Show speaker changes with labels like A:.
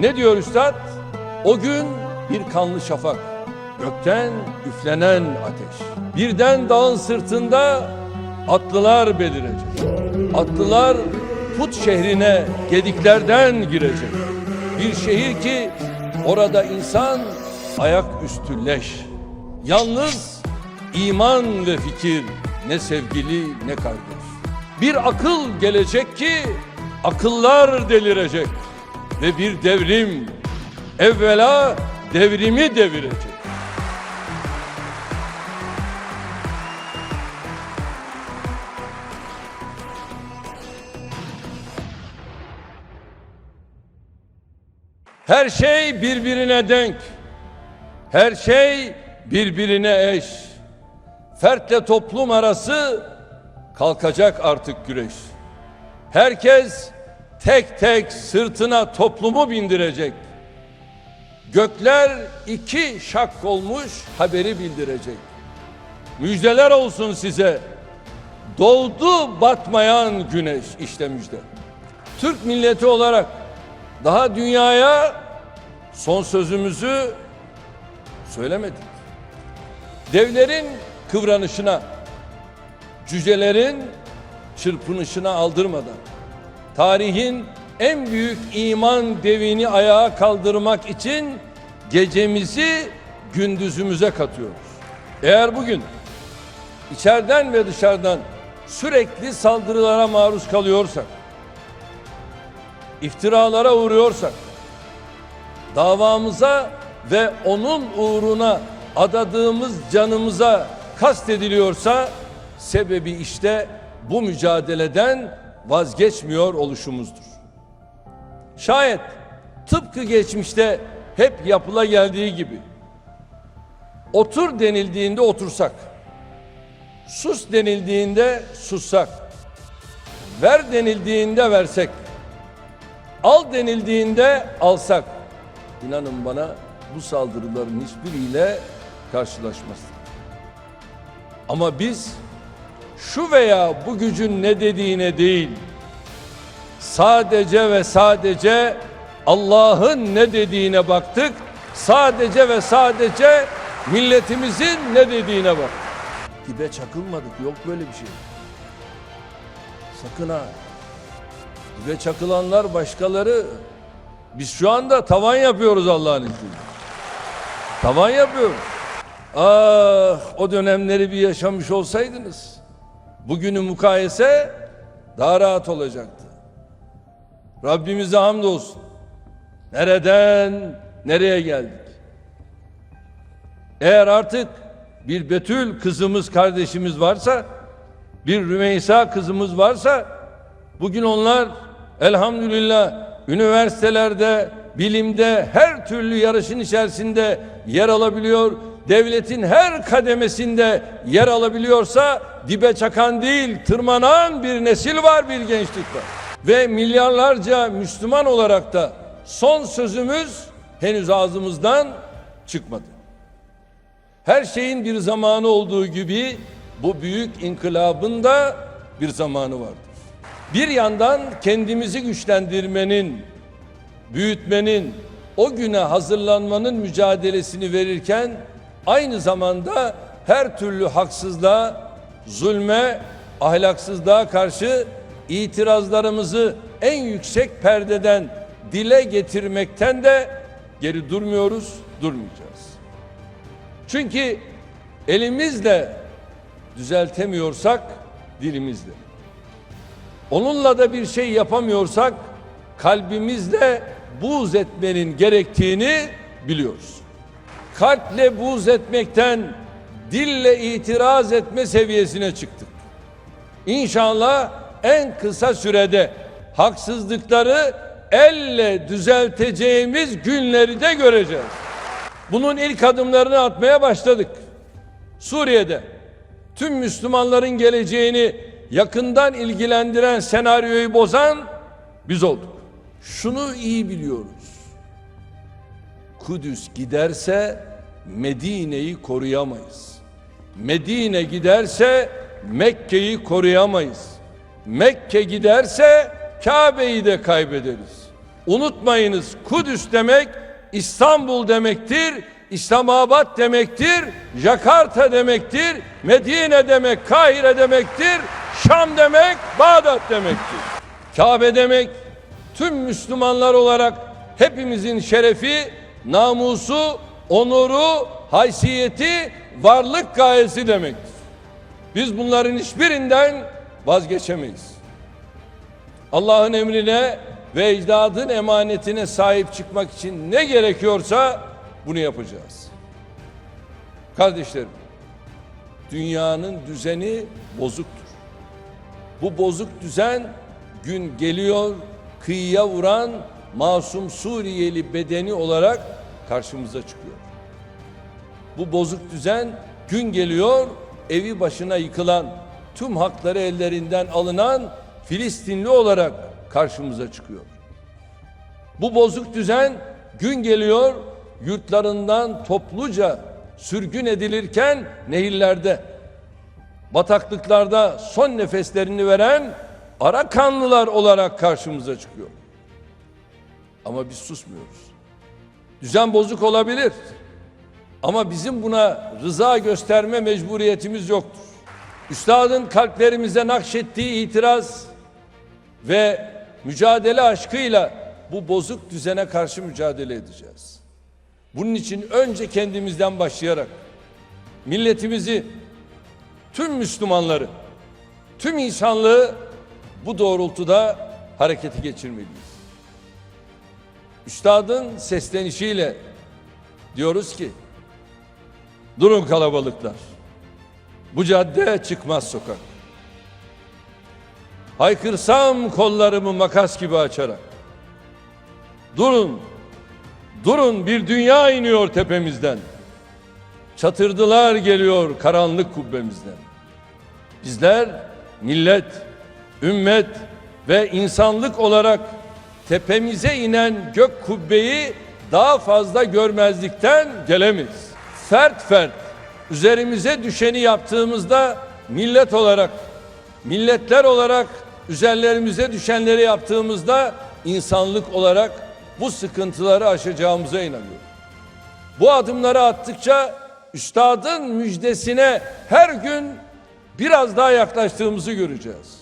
A: Ne diyor üstad? O gün bir kanlı şafak, gökten üflenen ateş. Birden dağın sırtında atlılar belirecek. Atlılar Put şehrine gediklerden girecek. Bir şehir ki orada insan ayak üstü leş. Yalnız iman ve fikir ne sevgili ne kardeş. Bir akıl gelecek ki akıllar delirecek ve bir devrim evvela devrimi devirecek. Her şey birbirine denk. Her şey birbirine eş. Fertle toplum arası kalkacak artık güreş. Herkes tek tek sırtına toplumu bindirecek. Gökler iki şak olmuş haberi bildirecek. Müjdeler olsun size. Doğdu batmayan güneş işte müjde. Türk milleti olarak daha dünyaya son sözümüzü söylemedik. Devlerin kıvranışına, cücelerin çırpınışına aldırmadan, tarihin en büyük iman devini ayağa kaldırmak için gecemizi gündüzümüze katıyoruz. Eğer bugün içeriden ve dışarıdan sürekli saldırılara maruz kalıyorsak, iftiralara uğruyorsak, davamıza ve onun uğruna adadığımız canımıza kastediliyorsa sebebi işte bu mücadeleden vazgeçmiyor oluşumuzdur. Şayet tıpkı geçmişte hep yapıla geldiği gibi otur denildiğinde otursak, sus denildiğinde sussak, ver denildiğinde versek, al denildiğinde alsak, inanın bana bu saldırıların hiçbiriyle karşılaşmazdık. Ama biz şu veya bu gücün ne dediğine değil, sadece ve sadece Allah'ın ne dediğine baktık, sadece ve sadece milletimizin ne dediğine bak. Dibe çakılmadık, yok böyle bir şey. Sakın ha. Dibe çakılanlar başkaları. Biz şu anda tavan yapıyoruz Allah'ın izniyle. Tavan yapıyoruz. Ah o dönemleri bir yaşamış olsaydınız bugünü mukayese daha rahat olacaktı. Rabbimize hamdolsun. Nereden nereye geldik? Eğer artık bir Betül kızımız kardeşimiz varsa, bir Rümeysa kızımız varsa bugün onlar elhamdülillah üniversitelerde, bilimde her türlü yarışın içerisinde yer alabiliyor. Devletin her kademesinde yer alabiliyorsa dibe çakan değil, tırmanan bir nesil var, bir gençlik var. Ve milyarlarca Müslüman olarak da son sözümüz henüz ağzımızdan çıkmadı. Her şeyin bir zamanı olduğu gibi bu büyük inkılabın da bir zamanı vardır. Bir yandan kendimizi güçlendirmenin, büyütmenin, o güne hazırlanmanın mücadelesini verirken aynı zamanda her türlü haksızlığa, zulme, ahlaksızlığa karşı itirazlarımızı en yüksek perdeden dile getirmekten de geri durmuyoruz, durmayacağız. Çünkü elimizle düzeltemiyorsak dilimizle. Onunla da bir şey yapamıyorsak kalbimizle buğz etmenin gerektiğini biliyoruz. Kalple buğz etmekten dille itiraz etme seviyesine çıktık. İnşallah en kısa sürede haksızlıkları elle düzelteceğimiz günleri de göreceğiz. Bunun ilk adımlarını atmaya başladık. Suriye'de tüm Müslümanların geleceğini yakından ilgilendiren senaryoyu bozan biz olduk. Şunu iyi biliyoruz. Kudüs giderse Medine'yi koruyamayız. Medine giderse Mekke'yi koruyamayız. Mekke giderse Kabe'yi de kaybederiz. unutmayınız Kudüs demek İstanbul demektir, İslamabad demektir, Jakarta demektir, Medine demek, Kahire demektir, Şam demek, Bağdat demektir. Kabe demek tüm Müslümanlar olarak hepimizin şerefi, namusu, onuru, haysiyeti, varlık gayesi demektir. Biz bunların hiçbirinden vazgeçemeyiz. Allah'ın emrine ve ecdadın emanetine sahip çıkmak için ne gerekiyorsa bunu yapacağız. Kardeşlerim, dünyanın düzeni bozuktur. Bu bozuk düzen gün geliyor, kıyıya vuran masum Suriyeli bedeni olarak karşımıza çıkıyor. Bu bozuk düzen gün geliyor, evi başına yıkılan, tüm hakları ellerinden alınan Filistinli olarak karşımıza çıkıyor. Bu bozuk düzen gün geliyor, yurtlarından topluca sürgün edilirken nehirlerde, bataklıklarda son nefeslerini veren Arakanlılar olarak karşımıza çıkıyor. Ama biz susmuyoruz. Düzen bozuk olabilir. Ama bizim buna rıza gösterme mecburiyetimiz yoktur. Üstadın kalplerimize nakşettiği itiraz ve mücadele aşkıyla bu bozuk düzene karşı mücadele edeceğiz. Bunun için önce kendimizden başlayarak milletimizi, tüm Müslümanları, tüm insanlığı bu doğrultuda harekete geçirmeliyiz. Üstadın seslenişiyle diyoruz ki durun kalabalıklar. Bu cadde çıkmaz sokak. Haykırsam kollarımı makas gibi açarak. Durun, durun bir dünya iniyor tepemizden. Çatırdılar geliyor karanlık kubbemizden. Bizler millet, ümmet ve insanlık olarak tepemize inen gök kubbeyi daha fazla görmezlikten gelemeyiz. Fert fert üzerimize düşeni yaptığımızda millet olarak, milletler olarak üzerlerimize düşenleri yaptığımızda insanlık olarak bu sıkıntıları aşacağımıza inanıyorum. Bu adımları attıkça üstadın müjdesine her gün biraz daha yaklaştığımızı göreceğiz.